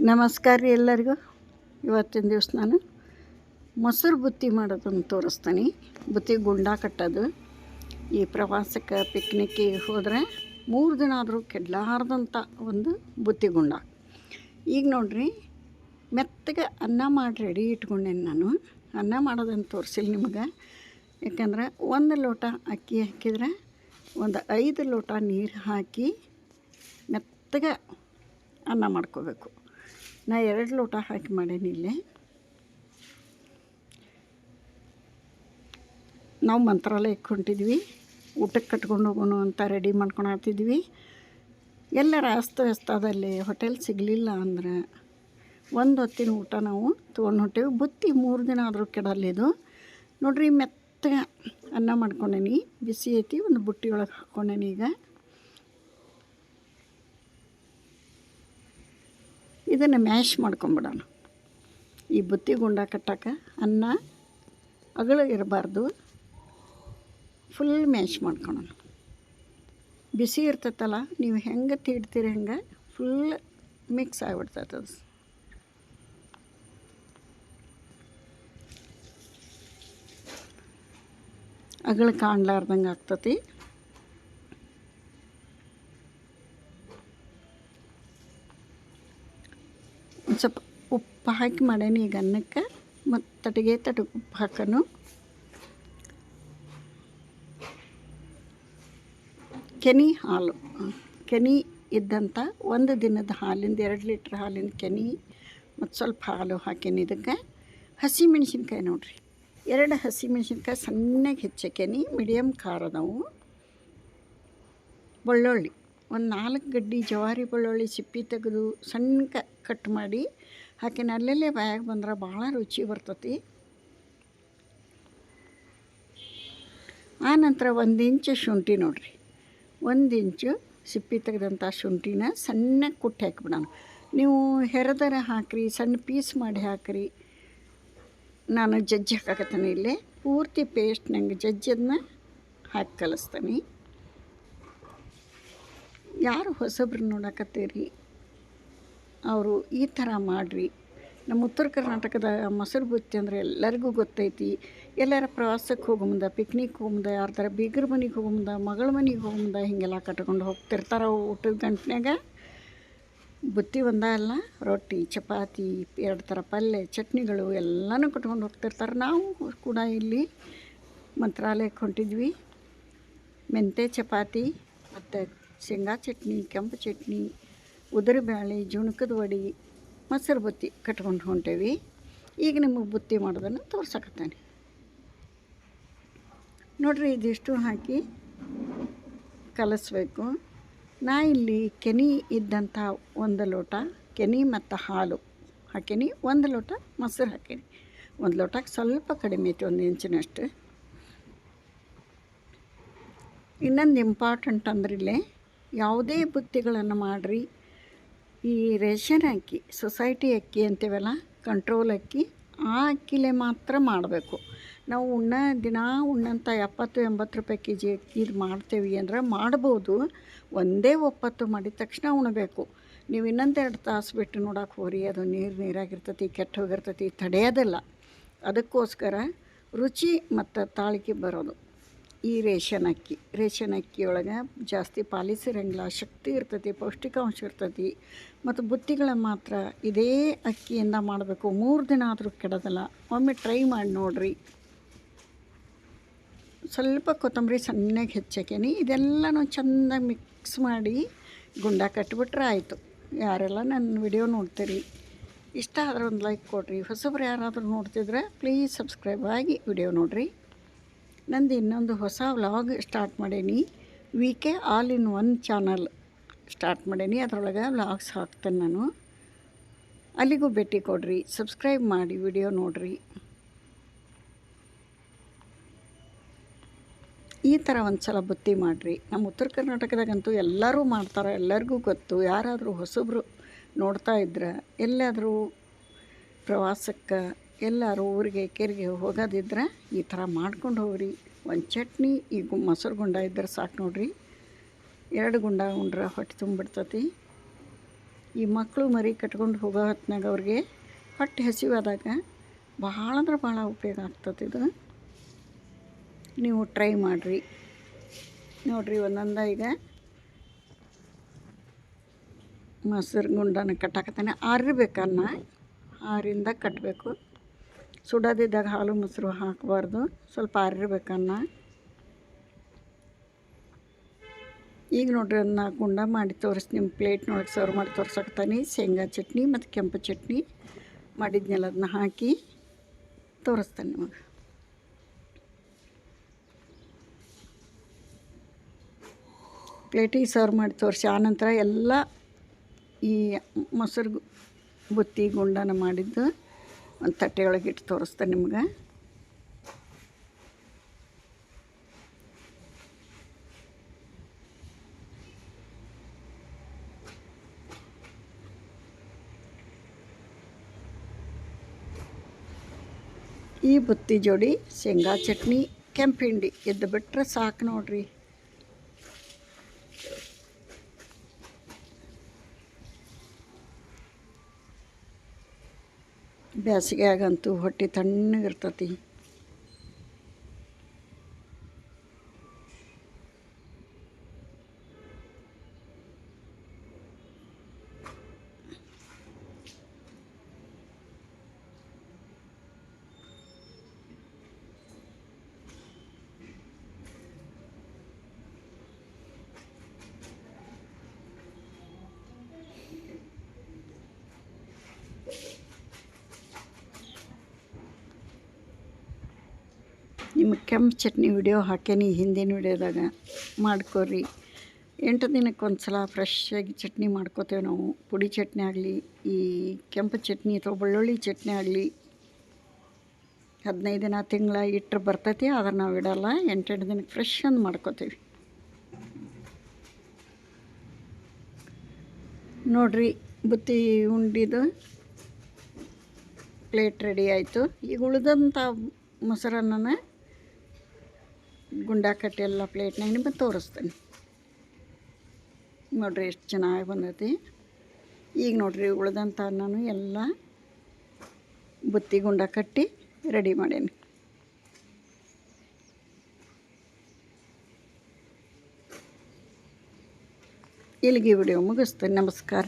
ನಮಸ್ಕಾರ ರೀ ಎಲ್ಲರಿಗೂ. ಇವತ್ತಿನ ದಿವಸ ನಾನು ಮೊಸರು ಬುತ್ತಿ ಮಾಡೋದನ್ನು ತೋರಿಸ್ತೀನಿ. ಬುತ್ತಿ ಗುಂಡ ಕಟ್ಟೋದು. ಈ ಪ್ರವಾಸಕ್ಕೆ ಪಿಕ್ನಿಕ್ಕಿಗೆ ಹೋದರೆ ಮೂರು ದಿನ ಆದರೂ ಕೆಡಲಾರ್ದಂಥ ಒಂದು ಬುತ್ತಿ ಗುಂಡ. ಈಗ ನೋಡಿರಿ, ಮೆತ್ತಗೆ ಅನ್ನ ಮಾಡಿ ರೆಡಿ ಇಟ್ಕೊಂಡೇನೆ ನಾನು. ಅನ್ನ ಮಾಡೋದನ್ನು ತೋರಿಸಿಲ್ಲ ನಿಮಗೆ. ಯಾಕಂದ್ರೆ ಒಂದು ಲೋಟ ಅಕ್ಕಿ ಹಾಕಿದ್ರೆ, ಒಂದು ಐದು ಲೋಟ ನೀರು ಹಾಕಿ ಮೆತ್ತಗೆ ಅನ್ನ ಮಾಡ್ಕೋಬೇಕು. ನಾ ಎರಡು ಲೋಟ ಹಾಕಿ ಮಾಡೇನಿ ಇಲ್ಲೇ. ನಾವು ಮಂತ್ರಾಲಯಕ್ಕೆ ಹೊಂಟಿದ್ವಿ. ಊಟಕ್ಕೆ ಕಟ್ಕೊಂಡು ಹೋಗೋಣ ಅಂತ ರೆಡಿ ಮಾಡ್ಕೊಳತ್ತಿದ್ವಿ. ಎಲ್ಲರ ಅಸ್ತವ್ಯಸ್ತದಲ್ಲಿ ಹೋಟೆಲ್ ಸಿಗಲಿಲ್ಲ ಅಂದ್ರೆ ಒಂದು ಹೊತ್ತಿನ ಊಟ ನಾವು ತೊಗೊಂಡು ಹೊಂಟೇವಿ. ಬುತ್ತಿ ಮೂರು ದಿನ ಆದರೂ ಕೆಡಲ್ಲಿದು ನೋಡ್ರಿ, ಮೆತ್ತಗೆ ಅನ್ನ ಮಾಡ್ಕೊಂಡೇನಿ. ಬಿಸಿ ಐತಿ, ಒಂದು ಬುಟ್ಟಿ ಒಳಗೆ ಹಾಕ್ಕೊಂಡೇನಿ ಈಗ. ಇದನ್ನು ಮ್ಯಾಶ್ ಮಾಡ್ಕೊಂಬಿಡೋಣ. ಈ ಬುತ್ತಿ ಗುಂಡ ಕಟ್ಟಕ್ಕೆ ಅನ್ನ ಅಗಳು ಇರಬಾರ್ದು. Full mash ಮಾಡ್ಕೊಳೋಣ. ಬಿಸಿ ಇರ್ತೈತಲ್ಲ, ನೀವು ಹೆಂಗೆ ತೀಡ್ತೀರಿ ಹಂಗೆ ಫುಲ್ ಮಿಕ್ಸ್ ಆಗಿಬಿಡ್ತೈತೆ ಅದು. ಅಗಳು ಕಾಣ್ಲಾರ್ದಂಗೆ ಆಗ್ತತಿ. ಒಂದು ಸ್ವಲ್ಪ ಉಪ್ಪು ಹಾಕಿ ಮಾಡೇನಿ ಈಗ ಅನ್ನಕ್ಕೆ, ಮತ್ತು ತಟಿಗೆ ತಟಕ್ಕೆ ಉಪ್ಪು ಹಾಕನು. ಕೆನಿ ಹಾಲು, ಕೆನಿ ಇದ್ದಂಥ ಒಂದು ದಿನದ ಹಾಲಿಂದ ಎರಡು ಲೀಟ್ರ್ ಹಾಲಿನ ಕೆನಿ, ಮತ್ತು ಸ್ವಲ್ಪ ಹಾಲು ಹಾಕೇನಿ ಇದಕ್ಕೆ. ಹಸಿ ಮೆಣಸಿನ್ಕಾಯಿ ನೋಡಿರಿ, ಎರಡು ಹಸಿ ಮೆಣಸಿನ್ಕಾಯಿ ಸಣ್ಣಗೆ ಹೆಚ್ಚಕೆನಿ ಮೀಡಿಯಮ್ ಖಾರದವು ಬೆಳ್ಳುಳ್ಳಿ, ಒಂದು ನಾಲ್ಕು ಗಡ್ಡಿ ಜವಾರಿ ಬೆಳ್ಳುಳ್ಳಿ ಸಿಪ್ಪಿ ತೆಗೆದು ಸಣ್ಣ ಕಟ್ ಮಾಡಿ ಹಾಕಿನ ಅಲ್ಲಲ್ಲೇ ಬಾಯಾಗ ಬಂದ್ರೆ ಭಾಳ ರುಚಿ ಬರ್ತತಿ. ಆನಂತರ ಒಂದು ಇಂಚು ಶುಂಠಿ ನೋಡ್ರಿ. ಒಂದು ಇಂಚು ಸಿಪ್ಪಿ ತೆಗೆದಂಥ ಶುಂಠಿನ ಸಣ್ಣಗೆ ಕುಟ್ಟಿ ಹಾಕಿಬಿಡೋಣ ನೀವು ಹೆರದರ ಹಾಕಿರಿ, ಸಣ್ಣ ಪೀಸ್ ಮಾಡಿ ಹಾಕಿರಿ. ನಾನು ಜಜ್ಜಿ ಹಾಕಕತ್ತೀನಿ ಇಲ್ಲೇ. ಪೂರ್ತಿ ಪೇಸ್ಟ್ ನಂಗೆ ಜಜ್ಜದನ್ನ ಹಾಕಿ ಕಲಿಸ್ತೀನಿ. ಯಾರು ಹೊಸಬ್ರು ನೋಡಕತ್ತೀರಿ? ಅವರು ಈ ಥರ ಮಾಡಿರಿ. ನಮ್ಮ ಉತ್ತರ ಕರ್ನಾಟಕದ ಮೊಸರು ಬುತ್ತಿ ಅಂದರೆ ಎಲ್ಲರಿಗೂ ಗೊತ್ತೈತಿ. ಎಲ್ಲರ ಪ್ರವಾಸಕ್ಕೆ ಹೋಗೋ ಮುಂದೆ ಪಿಕ್ನಿಕ್ ಹೋಗೋ ಮುಂದೆ ಯಾರ ಥರ ಬೀಗರ ಮನೆಗೆ ಹೋಗೋ ಮುಂದೆ, ಮಗಳ ಮನೆಗೆ ಹೋಗೋ ಮುಂದೆ ಹೀಗೆಲ್ಲ ಕಟ್ಕೊಂಡು ಹೋಗ್ತಿರ್ತಾರೆ ಊಟದ ಗಂಟನ್ಯಾಗ. ಬುತ್ತಿ ಒಂದ ಅಲ್ಲ, ರೊಟ್ಟಿ, ಚಪಾತಿ, ಎರಡು ಥರ ಪಲ್ಯ, ಚಟ್ನಿಗಳು ಎಲ್ಲನೂ ಕಟ್ಕೊಂಡು ಹೋಗ್ತಿರ್ತಾರೆ. ನಾವು ಕೂಡ ಇಲ್ಲಿ ಮಂತ್ರಾಲಯಕ್ಕೆ ಹೊಂಟಿದ್ವಿ. ಮೆಂತೆ ಚಪಾತಿ, ಮತ್ತು ಶೇಂಗಾ ಚಟ್ನಿ, ಕೆಂಪು ಚಟ್ನಿ ಉದುರು ಬೇಳೆ ಜುಣಕದ ವಡಿ, ಮೊಸರು ಬುತ್ತಿ ಕಟ್ಕೊಂಡು ಹೊಂಟೇವಿ. ಈಗ ನಿಮಗೆ ಬುತ್ತಿ ಮಾಡೋದನ್ನು ತೋರ್ಸಕತ್ತೇನೆ. ನೋಡ್ರಿ, ಇದಿಷ್ಟು ಹಾಕಿ ಕಲಸಬೇಕು. ನಾ ಇಲ್ಲಿ ಕೆನಿ ಇದ್ದಂಥ ಒಂದು ಲೋಟ ಕೆನಿ ಮತ್ತು ಹಾಲು ಹಾಕೀನಿ, ಒಂದು ಲೋಟ ಮೊಸರು ಹಾಕೀನಿ. ಒಂದು ಲೋಟಕ್ಕೆ ಸ್ವಲ್ಪ ಕಡಿಮೆ ಐತಿ, ಒಂದು ಇಂಚಿನಷ್ಟು. ಇನ್ನೊಂದು ಇಂಪಾರ್ಟೆಂಟ್ ಅಂದ್ರೆ ಇಲ್ಲೇ ಯಾವುದೇ ಬುತ್ತಿಗಳನ್ನು ಮಾಡಿರಿ. ಈ ರೇಷನ್ ಅಕ್ಕಿ ಸೊಸೈಟಿ ಅಕ್ಕಿ ಅಂತೀವಲ್ಲ ಕಂಟ್ರೋಲ್ ಅಕ್ಕಿ, ಆ ಅಕ್ಕಿಲೆ ಮಾತ್ರ ಮಾಡಬೇಕು. ನಾವು ಉಣ್ಣ, ದಿನ ಉಣ್ಣಂಥ ಎಪ್ಪತ್ತು, ಎಂಬತ್ತು ರೂಪಾಯಿ ಕೆ ಜಿ ಅಕ್ಕಿ ಇದು ಮಾಡ್ತೇವೆ ಅಂದ್ರೆ ಮಾಡ್ಬೋದು. ಒಂದೇ ಒಪ್ಪತ್ತು ಮಾಡಿದ ತಕ್ಷಣ ಉಣಬೇಕು. ನೀವು ಇನ್ನೊಂದೆರಡು ತಾಸು ಬಿಟ್ಟು ನೋಡಕ್ಕೆ ಹೋರಿ, ಅದು ನೀರು ನೀರಾಗಿರ್ತೈತಿ, ಕೆಟ್ಟ ಹೋಗಿರ್ತೈತಿ, ತಡೆಯೋದಿಲ್ಲ. ಅದಕ್ಕೋಸ್ಕರ ರುಚಿ ಮತ್ತು ತಾಳಿಕೆ ಬರೋದು. ಈ ರೇಷನ್ ಅಕ್ಕಿ, ರೇಷನ್ ಅಕ್ಕಿಯೊಳಗೆ ಜಾಸ್ತಿ ಪಾಲಿಸಿರಂಗಿಲ್ಲ, ಶಕ್ತಿ ಇರ್ತೈತಿ, ಪೌಷ್ಟಿಕಾಂಶ ಇರ್ತೈತಿ, ಮತ್ತು ಬುತ್ತಿಗಳ ಮಾತ್ರ ಇದೇ ಅಕ್ಕಿಯಿಂದ ಮಾಡಬೇಕು. ಮೂರು ದಿನ ಆದರೂ ಕೆಡೋದಲ್ಲ. ಒಮ್ಮೆ ಟ್ರೈ ಮಾಡಿ ನೋಡ್ರಿ. ಸ್ವಲ್ಪ ಕೊತ್ತಂಬರಿ ಸಣ್ಣಗೆ ಹೆಚ್ಚಾಕೇನಿ ಇದೆಲ್ಲನೂ ಚೆಂದಾಗಿ ಮಿಕ್ಸ್ ಮಾಡಿ ಗುಂಡ ಕಟ್ಟಿಬಿಟ್ರೆ ಆಯಿತು. ಯಾರೆಲ್ಲ ನನ್ನ ವಿಡಿಯೋ ನೋಡ್ತೀರಿ, ಇಷ್ಟ ಆದ್ರೆ ಒಂದು ಲೈಕ್ ಕೊಡಿರಿ. ಹೊಸಬ್ರು ಯಾರಾದರೂ ನೋಡ್ತಿದ್ರೆ ಪ್ಲೀಸ್ ಸಬ್ಸ್ಕ್ರೈಬ್ ಆಗಿ ವಿಡಿಯೋ ನೋಡಿರಿ. ನಂದು ಇನ್ನೊಂದು ಹೊಸ ವ್ಲಾಗ್ ಸ್ಟಾರ್ಟ್ ಮಾಡೇನಿ. V K all in one channel start ಮಾಡೇನಿ. ಅದರೊಳಗೆ ವ್ಲಾಗ್ಸ್ ಹಾಕ್ತೇನೆ ನಾನು. ಅಲ್ಲಿಗೂ ಭೇಟಿ ಕೊಡ್ರಿ. ಸಬ್ಸ್ಕ್ರೈಬ್ ಮಾಡಿ ವಿಡಿಯೋ ನೋಡಿರಿ. ಈ ಥರ ಒಂದು ಸಲ ಬುತ್ತಿ ಮಾಡಿರಿ. ನಮ್ಮ ಉತ್ತರ ಕರ್ನಾಟಕದಾಗಂತೂ ಎಲ್ಲರೂ ಮಾಡ್ತಾರೆ. ಎಲ್ಲರಿಗೂ ಗೊತ್ತು. ಯಾರಾದರೂ ಹೊಸಬ್ರು ನೋಡ್ತಾ ಇದ್ರೆ ಎಲ್ಲಾದರೂ ಪ್ರವಾಸಕ್ಕೆ ಎಲ್ಲರೂ ಊರಿಗೆ ಕೆರೆಗೆ ಹೋಗೋದಿದ್ರೆ ಈ ಥರ ಮಾಡ್ಕೊಂಡು ಹೋಗ್ರಿ. ಒಂದು ಚಟ್ನಿ, ಈ ಗು ಮೊಸರು ಗುಂಡ ಇದ್ರೆ ಸಾಕು ನೋಡ್ರಿ. ಎರಡು ಗುಂಡ ಉಂಡ್ರೆ ಹೊಟ್ಟೆ ತುಂಬಿಡ್ತತಿ. ಈ ಮಕ್ಕಳು ಮರಿ ಕಟ್ಕೊಂಡು ಹೋಗೋ ಹೊತ್ತಿನಾಗ ಅವ್ರಿಗೆ ಹೊಟ್ಟೆ ಹಸಿವಾದಾಗ ಭಾಳ ಅಂದ್ರೆ ಭಾಳ ಉಪಯೋಗ ಆಗ್ತದೆ ಇದು. ನೀವು ಟ್ರೈ ಮಾಡಿರಿ. ನೋಡಿರಿ ಒಂದೊಂದ ಈಗ ಮೊಸರು ಗುಂಡನ ಕಟ್ಟಾಕತ್ತಾನೆ. ಆರಿರ್ಬೇಕನ್ನ ಆರಿಂದ ಕಟ್ಟಬೇಕು ಸುಡೋದಿದ್ದಾಗ ಹಾಲು ಮೊಸರು ಹಾಕಬಾರ್ದು. ಸ್ವಲ್ಪ ಆರಿರ್ಬೇಕನ್ನ ಈಗ ನೋಡ್ರಿ ಅದನ್ನ ಗುಂಡ ಮಾಡಿ ತೋರಿಸಿ ನಿಮ್ಮ ಪ್ಲೇಟ್ನೊಳಗೆ ಸರ್ವ್ ಮಾಡಿ ತೋರ್ಸಕ್ತಾನೆ ಶೇಂಗಾ ಚಟ್ನಿ ಮತ್ತು ಕೆಂಪು ಚಟ್ನಿ ಮಾಡಿದ್ನೆಲ್ಲ ಅದನ್ನ ಹಾಕಿ ತೋರಿಸ್ತಾನೆ ನಿಮಗೆ. ಪ್ಲೇಟಿಗೆ ಸರ್ವ್ ಮಾಡಿ ತೋರಿಸಿ. ಆನಂತರ ಎಲ್ಲ ಈ ಮೊಸರು ಬುತ್ತಿ ಗುಂಡನ ಮಾಡಿದ್ದು ಒಂದು ತಟ್ಟೆ ಒಳಗೆ ಇಟ್ಟು ತೋರಿಸ್ತಾನೆ ನಿಮ್ಗೆ. ಈ ಬುತ್ತಿ ಜೋಡಿ ಶೇಂಗಾ ಚಟ್ನಿ ಕೆಂಪಿಂಡಿ ಇದ್ದು ಬಿಟ್ಟರೆ ಸಾಕು ನೋಡ್ರಿ. ಬೇಸಿಗೆಯಾಗಂತೂ ಹೊಟ್ಟೆ ತಣ್ಣಗಿರ್ತತಿ ನಿಮಗೆ ಕೆಂಪು ಚಟ್ನಿ ವಿಡಿಯೋ ಹಾಕೇನಿ ಹಿಂದಿನ ವಿಡಿಯೋದಾಗ ಮಾಡ್ಕೊರಿ ಎಂಟು ದಿನಕ್ಕೆ ಒಂದು ಸಲ ಫ್ರೆಶ್ಶಾಗಿ ಚಟ್ನಿ ಮಾಡ್ಕೋತೇವೆ ನಾವು. ಪುಡಿ ಚಟ್ನಿ ಆಗಲಿ, ಈ ಕೆಂಪು ಚಟ್ನಿ ಅಥವಾ ಬೆಳ್ಳುಳ್ಳಿ ಚಟ್ನಿ ಆಗಲಿ, ಹದಿನೈದು ದಿನ ತಿಂಗಳ ಇಟ್ಟರೆ ಬರ್ತೈತಿ ಆದ್ರೆ ನಾವು ಇಡೋಲ್ಲ. ಎಂಟೆಂಟು ದಿನಕ್ಕೆ ಫ್ರೆಶ್ ಅಂದು ಮಾಡ್ಕೋತೀವಿ. ನೋಡ್ರಿ, ಬುತ್ತಿ ಉಂಡಿದು ಪ್ಲೇಟ್ ರೆಡಿ ಆಯಿತು. ಈಗ ಉಳಿದಂಥ ಮೊಸರನ್ನ ಗುಂಡ ಕಟ್ಟಿ ಎಲ್ಲ ಪ್ಲೇಟ್ನಾಗ ನಿಮಗೆ ತೋರಿಸ್ತೇನೆ. ನೋಡಿರಿ ಎಷ್ಟು ಚೆನ್ನಾಗಿ ಬಂದೈತಿ. ಈಗ ನೋಡ್ರಿ ಉಳಿದಂಥ ನಾನು ಎಲ್ಲ ಬುತ್ತಿ ಗುಂಡ ಕಟ್ಟಿ ರೆಡಿ ಮಾಡೇನಿ. ಇಲ್ಲಿಗೆ ವಿಡಿಯೋ ಮುಗಿಸ್ತೇನೆ. ನಮಸ್ಕಾರ.